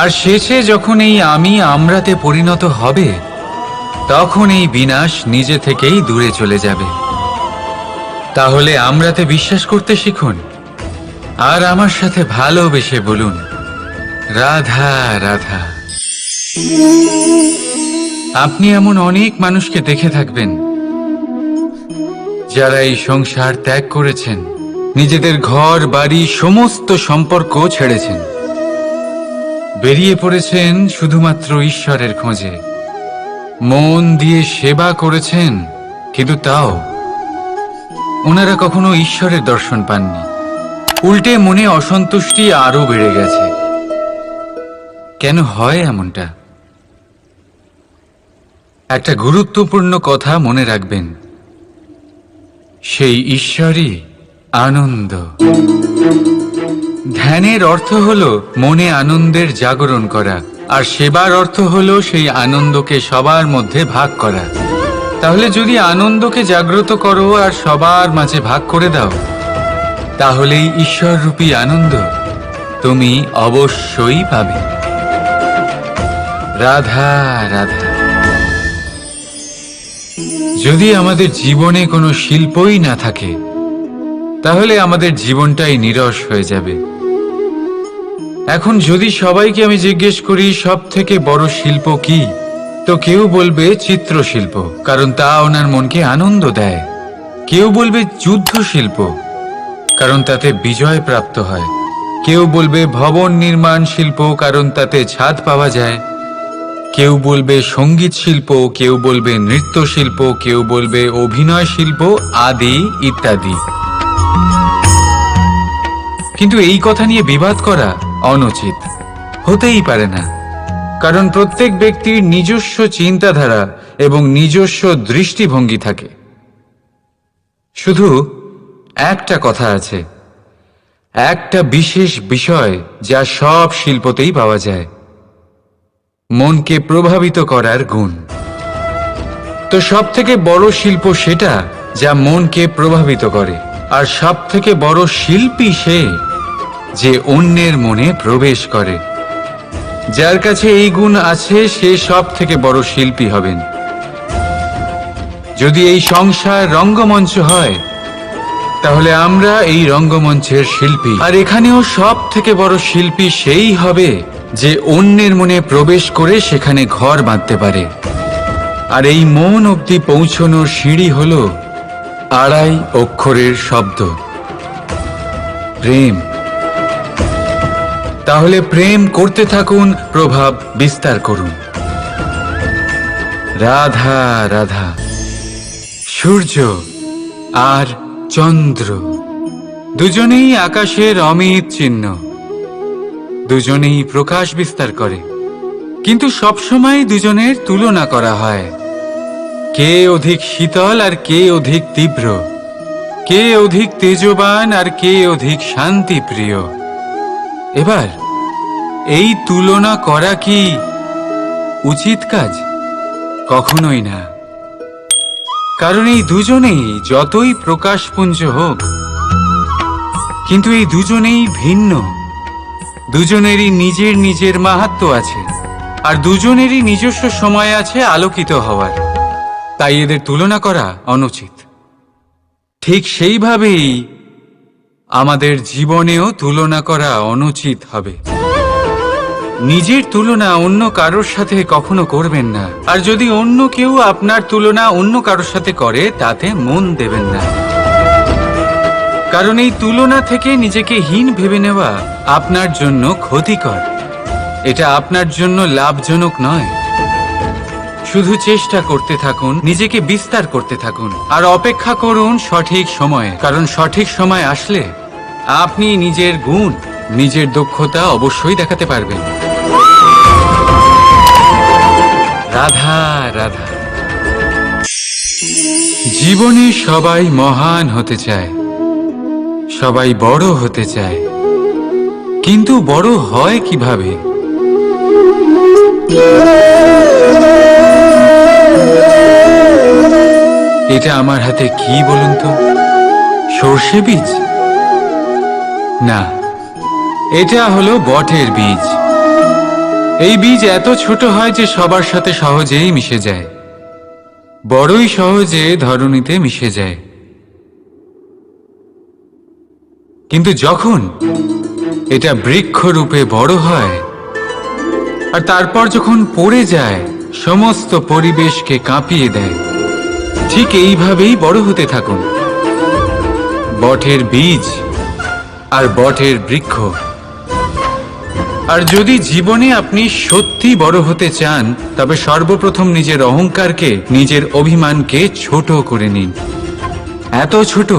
আর শেষে যখন এই আমি আমরাতে পরিণত হবে, তখন এই বিনাশ নিজে থেকেই দূরে চলে যাবে। তাহলে আমরাতে বিশ্বাস করতে শিখুন, আর আমার সাথে ভালোবেসে বলুন, রাধা রাধা। আপনি এমন অনেক মানুষকে দেখে থাকবেন, যারা এই সংসার ত্যাগ করেছেন, নিজেদের ঘর, বাড়ি, সমস্ত সম্পর্ক ছেড়েছেন। বেরিয়ে পড়েছেন শুধুমাত্র ঈশ্বরের খোঁজে। মন দিয়ে সেবা করেছেন, কিন্তু তাও। ওনারা কখনো ঈশ্বরের দর্শন পাননি। উল্টে মনে অসন্তুষ্টি আরও বেড়ে গেছে। কেন হয় এমনটা? একটা গুরুত্বপূর্ণ কথা মনে রাখবেন। সেই ঈশ্বরই আনন্দ। ধ্যানের অর্থ হল মনে আনন্দের জাগরণ করা, আর সেবার অর্থ হল সেই আনন্দকে সবার মধ্যে ভাগ করা। তাহলে যদি আনন্দকে জাগ্রত করো আর সবার মাঝে ভাগ করে দাও, তাহলেই ঈশ্বররূপী আনন্দ তুমি অবশ্যই পাবে। রাধা রাধা। যদি আমাদের জীবনে কোনো শিল্পই না থাকে, তাহলে আমাদের জীবনটাই নিরস হয়ে যাবে। এখন যদি সবাইকে আমি জিজ্ঞেস করি সব থেকে বড় শিল্প কি? তো কেউ বলবে চিত্রশিল্প, কারণ তা ওনার মনকে আনন্দ দেয়। কেউ বলবে যুদ্ধ শিল্প কারণ তাতে বিজয় প্রাপ্ত হয়। কেউ বলবে ভবন নির্মাণ শিল্প, কারণ তাতে ছাদ পাওয়া যায়। কেউ বলবে সংগীত শিল্প, কেউ বলবে নৃত্য শিল্প কেউ বলবে অভিনয় শিল্প, আদি ইত্যাদি। কিন্তু এই কথা নিয়ে বিবাদ করা অনুচিত। হতেই পারে না। কারণ প্রত্যেক ব্যক্তির নিজস্ব চিন্তাধারা এবং নিজস্ব দৃষ্টিভঙ্গি থাকে। শুধু একটা কথা আছে। একটা বিশেষ বিষয় যা সব শিল্পতেই পাওয়া যায়। মনকে প্রভাবিত করার গুণ। তো সব থেকে বড় শিল্প সেটা যা মনকে প্রভাবিত করে। আর সব থেকে বড় শিল্পী সে যে অন্যের মনে প্রবেশ করে। যার কাছে এই গুণ আছে, সে সব থেকে বড় শিল্পী হবেন। যদি এই সংসার রঙ্গমঞ্চ হয়, তাহলে আমরা এই রঙ্গমঞ্চের শিল্পী। আর এখানেও সব থেকে বড় শিল্পী সেই হবে যে অন্যের মনে প্রবেশ করে সেখানে ঘর বাঁধতে পারে। আর এই মন অবধি পৌঁছনোর সিঁড়ি হল আড়াই অক্ষরের শব্দ। প্রেম। তাহলে প্রেম করতে থাকুন, প্রভাব বিস্তার করুন। রাধা রাধা। সূর্য আর চন্দ্র। দুজনেই আকাশের অমিত চিহ্ন। দুজনেই প্রকাশ বিস্তার করে। কিন্তু সবসময় দুজনের তুলনা করা হয়। কে অধিক শীতল আর কে অধিক তীব্র? কে অধিক তেজবান আর কে অধিক শান্তি প্রিয় এবার, এই তুলনা করা কি উচিত কাজ? কখনোই না। কারণ এই দুজনেই যতই প্রকাশপুঞ্জ হোক, কিন্তু এই দুজনেই ভিন্ন। দুজনেরই নিজের নিজের মাহাত্ম আছে, আর দুজনেরই নিজস্ব সময় আছে আলোকিত হওয়ার। তাই এদের তুলনা করা অনুচিত। ঠিক সেইভাবেই আমাদের জীবনেও তুলনা করা অনুচিত হবে। নিজের তুলনা অন্য কারোর সাথে কখনো করবেন না। আর যদি অন্য কেউ আপনার তুলনা অন্য কারোর সাথে করে, তাতে মন দেবেন না। কারণ এই তুলনা থেকে নিজেকে হীন ভেবে নেওয়া আপনার জন্য ক্ষতিকর। এটা আপনার জন্য লাভজনক নয়। শুধু চেষ্টা করতে থাকুন, নিজেকে বিস্তার করতে থাকুন, আর অপেক্ষা করুন সঠিক সময়ে, কারণ সঠিক সময় আসলে আপনি নিজের গুণ, নিজের দক্ষতা অবশ্যই দেখাতে পারবেন। রাধা রাধা। জীবনে সবাই মহান হতে চায়, সবাই বড় হতে চায়, কিন্তু বড় হয় কীভাবে? এটা আমার হাতে কি বলুন তো? সর্ষে বীজ? না, এটা হলো বটের বীজ। এই বীজ এত ছোট হয় যে সবার সাথে সহজেই মিশে যায়। বড়ই সহজে ধরণীতে মিশে যায়। কিন্তু যখন এটা বৃক্ষ রূপে বড় হয়, আর তারপর যখন পড়ে যায়, সমস্ত পরিবেশকে কাঁপিয়ে দেয় ঠিক এইভাবেই বড় হতে থাকুন। বটের বীজ আর বটের বৃক্ষ। আর যদি জীবনে আপনি সত্যি বড় হতে চান, তবে সর্বপ্রথম নিজের অহংকারকে, নিজের অভিমানকে ছোট করে নিন। এত ছোট,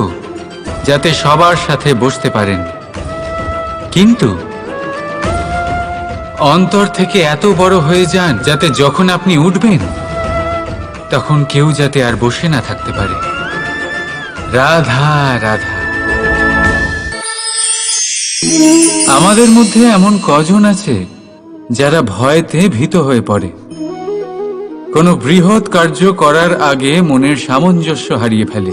যাতে সবার সাথে বসতে পারেন। কিন্তু অন্তর থেকে এত বড় হয়ে যান, যাতে যখন আপনি উঠবেন তখন কেউ যাতে আর বসে না থাকতে পারে। রাধা রাধা। আমাদের মধ্যে এমন কজন আছে যারা ভয়তে ভীত হয়ে পড়ে। কোনো বৃহৎ কার্য করার আগে মনের সামঞ্জস্য হারিয়ে ফেলে।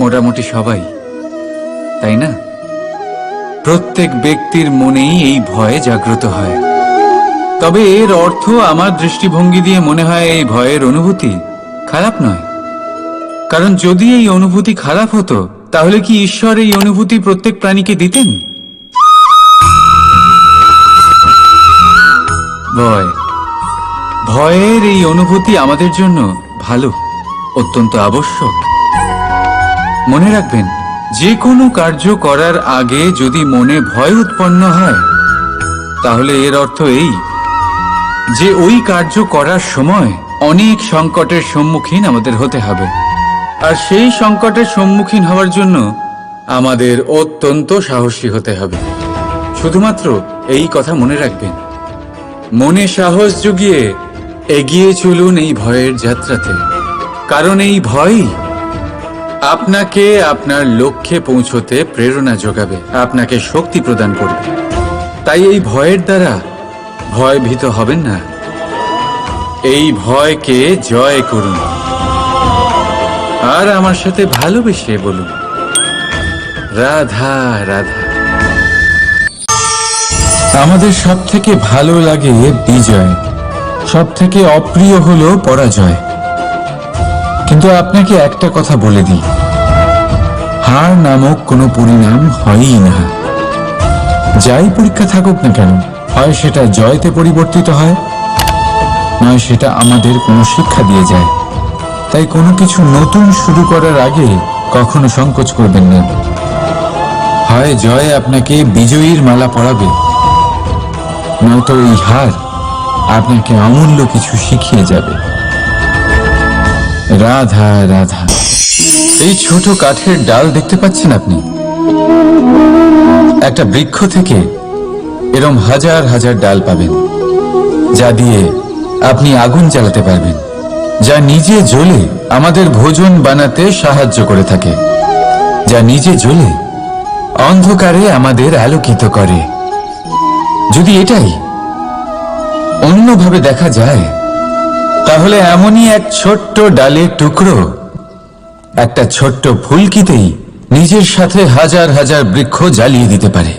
মোটামুটি সবাই, তাই না? প্রত্যেক ব্যক্তির মনেই এই ভয় জাগ্রত হয়। তবে এর অর্থ আমার দৃষ্টিভঙ্গি দিয়ে মনে হয় এই ভয়ের অনুভূতি খারাপ নয়। কারণ যদি এই অনুভূতি খারাপ হতো, তাহলে কি ঈশ্বর এই অনুভূতি প্রত্যেক প্রাণীকে দিতেন? ভয়। ভয়ের এই অনুভূতি আমাদের জন্য ভালো, অত্যন্ত আবশ্যক। মনে রাখবেন যে কোনো কার্য করার আগে যদি মনে ভয় উৎপন্ন হয়, তাহলে এর অর্থ এই। যে ওই কার্য করার সময় অনেক সংকটের সম্মুখীন আমাদের হতে হবে। আর সেই সংকটের সম্মুখীন হওয়ার জন্য আমাদের অত্যন্ত সাহসী হতে হবে। শুধুমাত্র এই কথা মনে রাখবেন। মনে সাহস জুগিয়ে এগিয়ে চলুন এই ভয়ের যাত্রাতে। কারণ এই ভয়ই আপনাকে আপনার লক্ষ্যে পৌঁছতে প্রেরণা যোগাবে আপনাকে শক্তি প্রদান করবে। তাই এই ভয়ের দ্বারা ভয় ভীত হবেন না। এই ভয়কে জয় করুন। আর আমার সাথে ভালোবেসে বলুন। রাধা রাধা। আমাদের সব থেকে ভালো লাগে বিজয়। সব থেকে অপ্রিয় হলো পরাজয়। কিন্তু আপনাকে একটা কথা বলে দিই। হার নামক কোনো পরিণাম হয়ই না। যাই পরীক্ষা থাকুক না কেন হয় সেটা জয়তে পরিবর্তিত হয়, নয় সেটা আমাদের কোনো শিক্ষা দিয়ে যায়। তাই কোনো কিছু নতুন শুরু করার আগে কখনো সংকোচ করবেন না। হয় জয় আপনাকে বিজয়ীর মালা পরাবে, নয়তো এই হার আপনাকে অমূল্য কিছু শিখিয়ে যাবে। রাধা রাধা। এই ছোট কাঠের ডাল দেখতে পাচ্ছেন আপনি? একটা বৃক্ষ থেকে এরম হাজার হাজার ডাল পাবেন, যা দিয়ে আপনি আগুন জ্বালাতে পারবেন, যা নিজে জ্বলে আমাদের ভোজন বানাতে সাহায্য করে থাকে, যা নিজে জ্বলে অন্ধকারে আমাদের আলোকিত করে। যদি এটাই অন্যভাবে দেখা যায়, তাহলে এমনই এক ছোট্ট ডালের টুকরো, একটা ছোট্ট ফুলকিতেই নিজের সাথে হাজার হাজার বৃক্ষ জ্বালিয়ে দিতে পারে।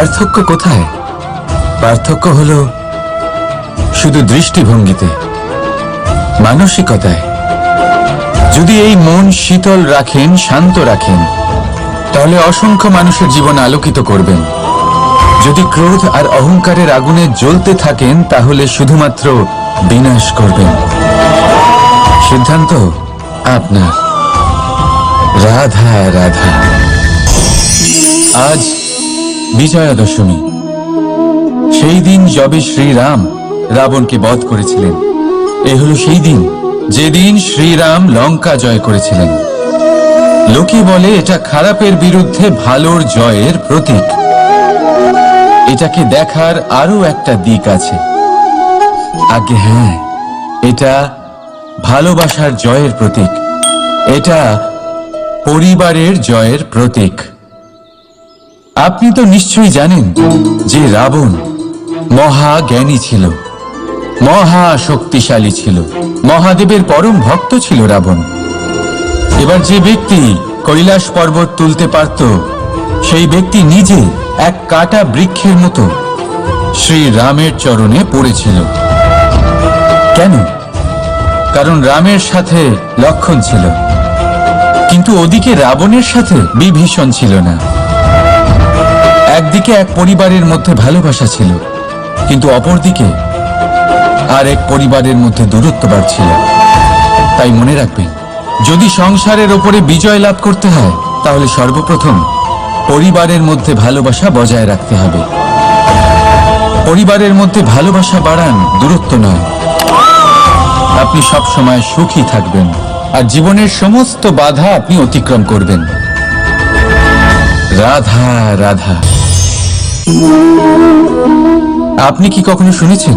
পার্থক্য কোথায়? পার্থক্য হলো শুধু দৃষ্টিভঙ্গিতে, মানসিকতায়। যদি এই মন শীতল রাখেন, শান্ত রাখেন, তাহলে অসংখ্য মানুষের জীবন আলোকিত করবেন। যদি ক্রোধ আর অহংকারের আগুনে জ্বলতে থাকেন, তাহলে শুধুমাত্র বিনাশ করবেন। সিদ্ধান্ত আপনার। রাধা রাধা। আজ বিজয়া দশমী। সেই দিন যবে শ্রীরাম রাবণকে বধ করেছিলেন। এ হলো সেই দিন যেদিন শ্রীরাম লঙ্কা জয় করেছিলেন। লোকে বলে এটা খারাপের বিরুদ্ধে ভালোর জয়ের প্রতীক। এটাকে দেখার আরও একটা দিক আছে। আগে হ্যাঁ এটা ভালোবাসার জয়ের প্রতীক। এটা পরিবারের জয়ের প্রতীক। আপনি তো নিশ্চয়ই জানেন যে রাবণ মহা জ্ঞানী ছিল মহা শক্তিশালী ছিল, মহাদেবের পরম ভক্ত ছিল রাবণ। এবার যে ব্যক্তি কৈলাস পর্বত তুলতে পারত, সেই ব্যক্তি নিজে এক কাটা বৃক্ষের মতো শ্রী রামের চরণে পড়েছিল। কেন? কারণ রামের সাথে লক্ষণ ছিল, কিন্তু ওদিকে রাবণের সাথে বিভীষণ ছিল না। একদিকে এক পরিবারের মধ্যে ভালোবাসা ছিল, কিন্তু অপরদিকে আর এক পরিবারের মধ্যে দূরত্ব বাড়ছিল। তাই মনে রাখবেন, যদি সংসারের ওপরে বিজয় লাভ করতে হয়, তাহলে সর্বপ্রথম পরিবারের মধ্যে ভালোবাসা বজায় রাখতে হবে। পরিবারের মধ্যে ভালোবাসা বাড়ান দূরত্ব নয়। আপনি সব সময় সুখী থাকবেন, আর জীবনের সমস্ত বাধা আপনি অতিক্রম করবেন। রাধা রাধা। আপনি কি কখনো শুনেছেন?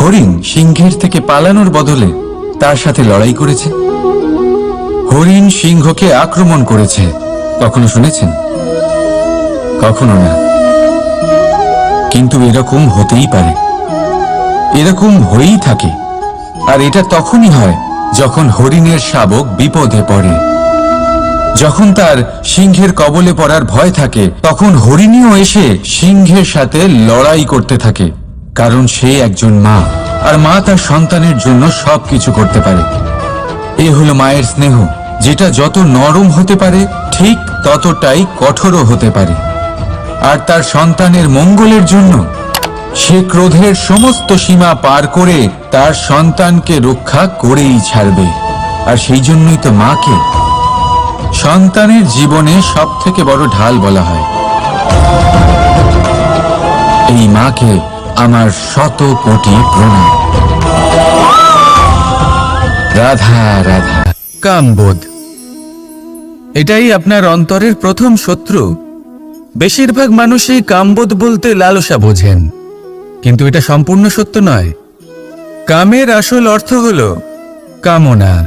হরিণ সিংহের থেকে পালানোর বদলে তার সাথে লড়াই করেছে। হরিণ সিংহকে আক্রমণ করেছে। কখনো শুনেছেন? কখনো না। কিন্তু এরকম হতেই পারে। এরকম হয়েই থাকে। আর এটা তখনই হয় যখন হরিণের শাবক বিপদে পড়ে। যখন তার সিংহের কবলে পড়ার ভয় থাকে, তখন হরিণীও এসে সিংহের সাথে লড়াই করতে থাকে, কারণ সে একজন মা, আর মা তার সন্তানের জন্য সবকিছু করতে পারে। এ হলো মায়ের স্নেহ, যেটা যত নরম হতে পারে, ঠিক ততটাই কঠোরও হতে পারে। আর তার সন্তানের মঙ্গলের জন্য, সে ক্রোধের সমস্ত সীমা পার করে তার সন্তানকে রক্ষা করেই ছাড়বে, আর সেই জন্যই তো মাকে সন্তানের জীবনে সব থেকে বড় ঢাল বলা হয়। এই মাকে আমার শত কোটি প্রণাম। রাধা রাধা। কামবোধ। এটাই আপনার অন্তরের প্রথম শত্রু। বেশিরভাগ মানুষই কামবোধ বলতে লালসা বোঝেন। কিন্তু এটা সম্পূর্ণ সত্য নয়। কামের আসল অর্থ হল কামনা।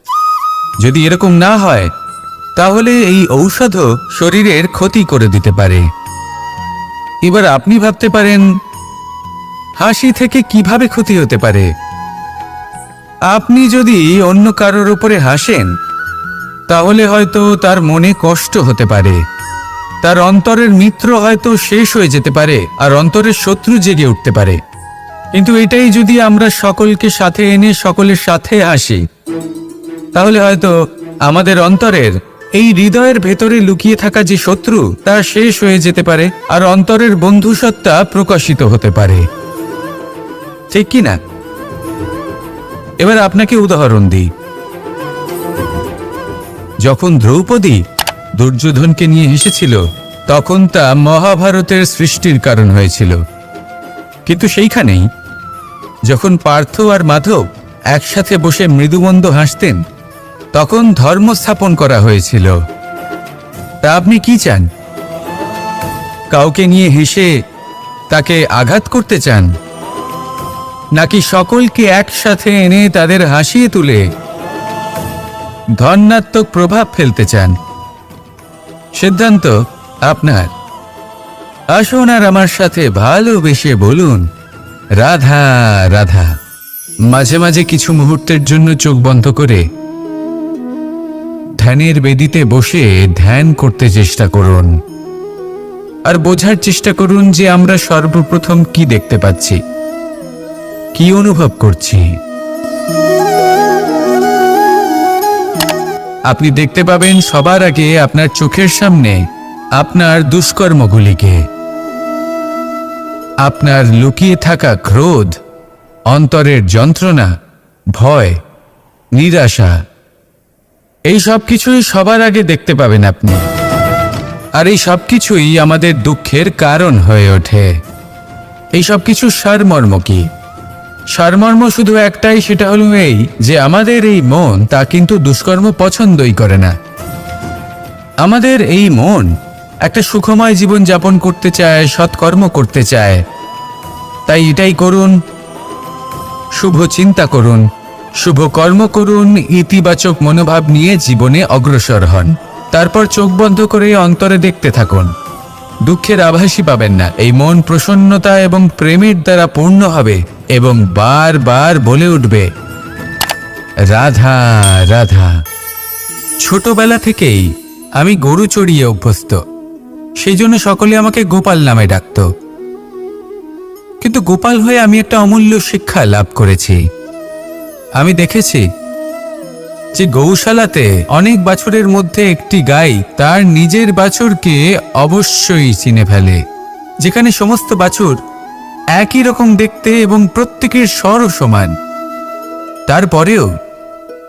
যদি এরকম না হয়, তাহলে এই ঔষধও শরীরের ক্ষতি করে দিতে পারে। এবার আপনি ভাবতে পারেন, হাসি থেকে কীভাবে ক্ষতি হতে পারে? আপনি যদি অন্য কারোর উপরে হাসেন, তাহলে হয়তো তার মনে কষ্ট হতে পারে। তার অন্তরের মিত্র হয়তো শেষ হয়ে যেতে পারে, আর অন্তরের শত্রু জেগে উঠতে পারে। কিন্তু এটাই যদি আমরা সকলকে সাথে এনে সকলের সাথে আসি তাহলে হয়তো আমাদের অন্তরের এই হৃদয়ের ভেতরে লুকিয়ে থাকা যে শত্রু, তা শেষ হয়ে যেতে পারে আর অন্তরের বন্ধুসত্তা প্রকাশিত হতে পারে। ঠিক কি না? এবার আপনাকে উদাহরণ দিই। যখন দ্রৌপদী দুর্যোধনকে নিয়ে এসেছিল, তখন তা মহাভারতের সৃষ্টির কারণ হয়েছিল। কিন্তু সেইখানেই, যখন পার্থ আর মাধব একসাথে বসে মৃদুমন্দ হাসতেন তখন ধর্ম স্থাপন করা হয়েছিল। তা আপনি কি চান? কাউকে নিয়ে হেসে তাকে আঘাত করতে চান? নাকি সকলকে একসাথে এনে তাদের হাসিয়ে তুলে ধন্যাত্মক প্রভাব ফেলতে চান? সিদ্ধান্ত আপনার। আসুন আর আমার সাথে ভালোবেসে বলুন, রাধা রাধা। মাঝে মাঝে কিছু মুহূর্তের জন্য চোখ বন্ধ করে ধ্যানের বেদিতে বসে ধ্যান করতে চেষ্টা করুন। আর বোঝার চেষ্টা করুন যে আমরা সর্বপ্রথম কি দেখতে পাচ্ছি। কি অনুভব করছি। আপনি দেখতে পাবেন সবার আগে আপনার চোখের সামনে আপনার দুষ্কর্মগুলিকে। আপনার লুকিয়ে থাকা ক্রোধ, অন্তরের যন্ত্রণা, ভয়, নিরাশা এই সব কিছুই সবার আগে দেখতে পাবেন আপনি। আর এই সব কিছুই আমাদের দুঃখের কারণ হয়ে ওঠে। এই সব কিছু সারমর্ম কি? সারমর্ম শুধু একটাই, সেটা হলো এই যে আমাদের এই মন তা কিন্তু দুষ্কর্ম পছন্দই করে না। আমাদের এই মন একটা সুখময় জীবন যাপন করতে চায়, সৎকর্ম করতে চায়। তাই এটাই করুন, শুভ চিন্তা করুন। শুভ কর্ম করুন, ইতিবাচক মনোভাব নিয়ে জীবনে অগ্রসর হন। তারপর চোখ বন্ধ করে অন্তরে দেখতে থাকুন। দুঃখের আভাসই পাবেন না। এই মন প্রসন্নতা এবং প্রেমের দ্বারা পূর্ণ হবে এবং বারবার বলে উঠবে, রাধা রাধা। ছোটবেলা থেকেই আমি গরু চড়িয়ে অভ্যস্ত। সেই জন্য সকলে আমাকে গোপাল নামে ডাকত। কিন্তু গোপাল হয়ে আমি একটা অমূল্য শিক্ষা লাভ করেছি। আমি দেখেছি যে গৌশালাতে অনেক বাছুরের মধ্যে একটি গাই তার নিজের বাছুরকে অবশ্যই চিনে ফেলে। যেখানে সমস্ত বাছুর একই রকম দেখতে এবং প্রত্যেকের স্বরও সমান। তারপরেও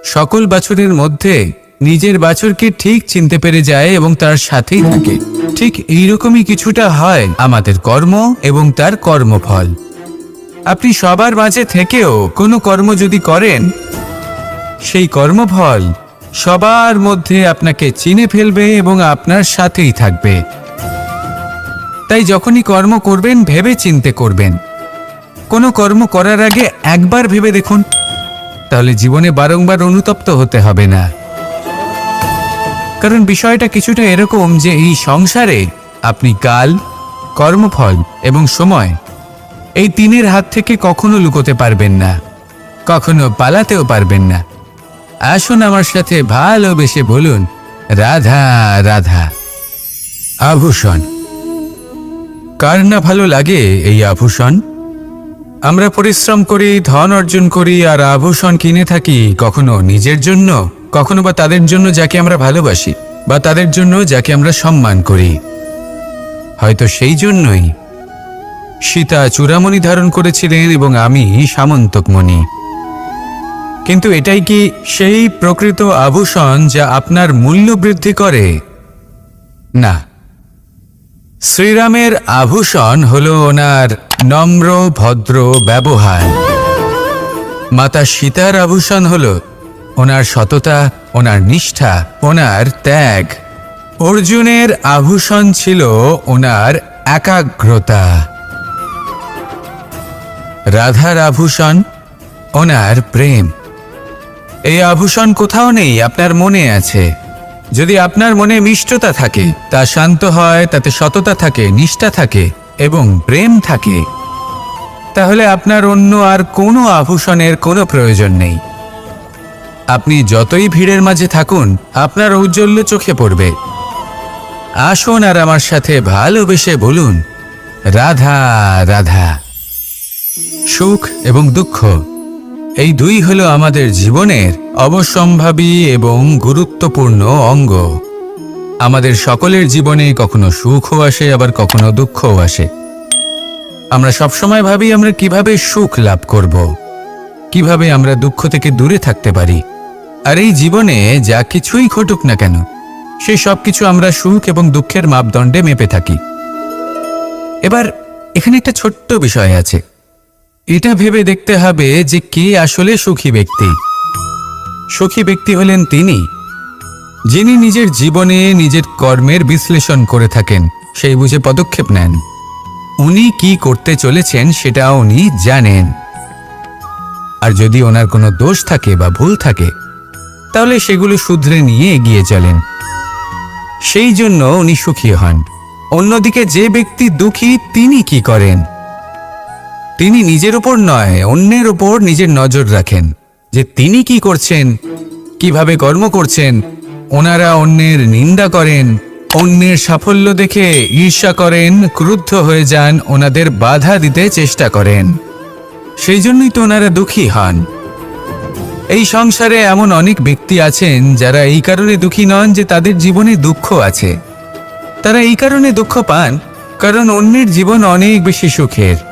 সকল বাছুরের মধ্যে নিজের বাছুরকে ঠিক চিনতে পেরে যায় এবং তার সাথেই থাকে। ঠিক এইরকমই কিছুটা হয় আমাদের কর্ম এবং তার কর্মফল। আপনি সবার মাঝে থেকেও কোনো কর্ম যদি করেন, সেই কর্মফল সবার মধ্যে আপনাকে চিনে ফেলবে এবং আপনার সাথেই থাকবে। তাই যখনই কর্ম করবেন, ভেবে চিনতে করবেন। কোনো কর্ম করার আগে একবার ভেবে দেখুন, তাহলে জীবনে বারংবার অনুতপ্ত হতে হবে না। কারণ বিষয়টা কিছুটা এরকম যে এই সংসারে আপনি কাল, কর্মফল এবং সময় এই তিনের হাত থেকে কখনো লুকোতে পারবেন না, কখনো পালাতেও পারবেন না। আসুন আমার সাথে ভালোবেসে বলুন, রাধা রাধা। আভূষণ। কার না ভালো লাগে এই আভূষণ? আমরা পরিশ্রম করি, ধন অর্জন করি, আর আভূষণ কিনে থাকি কখনো নিজের জন্য, কখনো বা তাদের জন্য যাকে আমরা ভালোবাসি, বা তাদের জন্য যাকে আমরা সম্মান করি। হয়তো সেই জন্যই সীতা চূড়ামণি ধারণ করেছিলেন এবং আমি সামন্তকমণি কিন্তু এটাই কি সেই প্রকৃত আভূষণ যা আপনার মূল্য বৃদ্ধি করে? না। শ্রীরামের আভূষণ হল ওনার নম্র, ভদ্র ব্যবহার। মাতা সীতার আভূষণ হল ওনার সততা, ওনার নিষ্ঠা, ওনার ত্যাগ। অর্জুনের আভূষণ ছিল ওনার একাগ্রতা। রাধার আভূষণ ওনার প্রেম। এই আভূষণ কোথাও নেই, আপনার মনে আছে। যদি আপনার মনে মিষ্টতা থাকে, তা শান্ত হয়, তাতে সততা থাকে, নিষ্ঠা থাকে এবং প্রেম থাকে, তাহলে আপনার অন্য আর কোনো আভূষণের কোনো প্রয়োজন নেই। আপনি যতই ভিড়ের মাঝে থাকুন, আপনার ঔজ্জ্বল্য চোখে পড়বে। আসুন আর আমার সাথে ভালোবেসে বলুন, রাধা রাধা। সুখ এবং দুঃখ, এই দুই হলো আমাদের জীবনের অবশ্যম্ভাবী এবং গুরুত্বপূর্ণ অঙ্গ। আমাদের সকলের জীবনে কখনো সুখও আসে, আবার কখনো দুঃখও আসে। আমরা সবসময় ভাবি আমরা কীভাবে সুখ লাভ করব, কীভাবে আমরা দুঃখ থেকে দূরে থাকতে পারি। আর এই জীবনে যা কিছুই ঘটুক না কেন সেই সব কিছু আমরা সুখ এবং দুঃখের মাপদণ্ডে মেপে থাকি। এবার এখানে একটা ছোট্ট বিষয় আছে। এটা ভেবে দেখতে হবে যে কে আসলে সুখী ব্যক্তি। সুখী ব্যক্তি হলেন তিনি, যিনি নিজের জীবনে নিজের কর্মের বিশ্লেষণ করে থাকেন, সেই বুঝে পদক্ষেপ নেন। উনি কি করতে চলেছেন সেটা উনি জানেন। আর যদি ওনার কোনো দোষ থাকে বা ভুল থাকে, তাহলে সেগুলো শুধরে নিয়ে এগিয়ে চলেন। সেই জন্য উনি সুখী হন। অন্যদিকে যে ব্যক্তি দুঃখী, তিনি কি করেন? তিনি নিজের উপর নয়, অন্যের উপর নিজের নজর রাখেন যে তিনি কি করছেন, কীভাবে কর্ম করছেন, ওনারা অন্যের নিন্দা করেন, অন্যের সাফল্য দেখে ঈর্ষা করেন, ক্রুদ্ধ হয়ে যান, ওনাদের বাধা দিতে চেষ্টা করেন। সেই জন্যই তো ওনারা দুঃখী হন। এই সংসারে এমন অনেক ব্যক্তি আছেন যারা এই কারণে দুঃখী নন যে তাদের জীবনে দুঃখ আছে। তারা এই কারণে দুঃখ পান, কারণ অন্যের জীবন অনেক বেশি সুখের।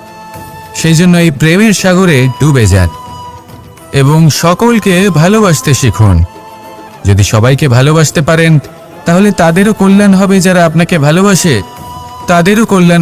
সেই জন্য এই প্রেমের সাগরে ডুবে যান এবং সকলকে ভালোবাসতে শিখুন। যদি সবাইকে ভালোবাসতে পারেন, তাহলে তাদেরও কল্যাণ হবে যারা আপনাকে ভালোবাসে। তাদেরও কল্যাণ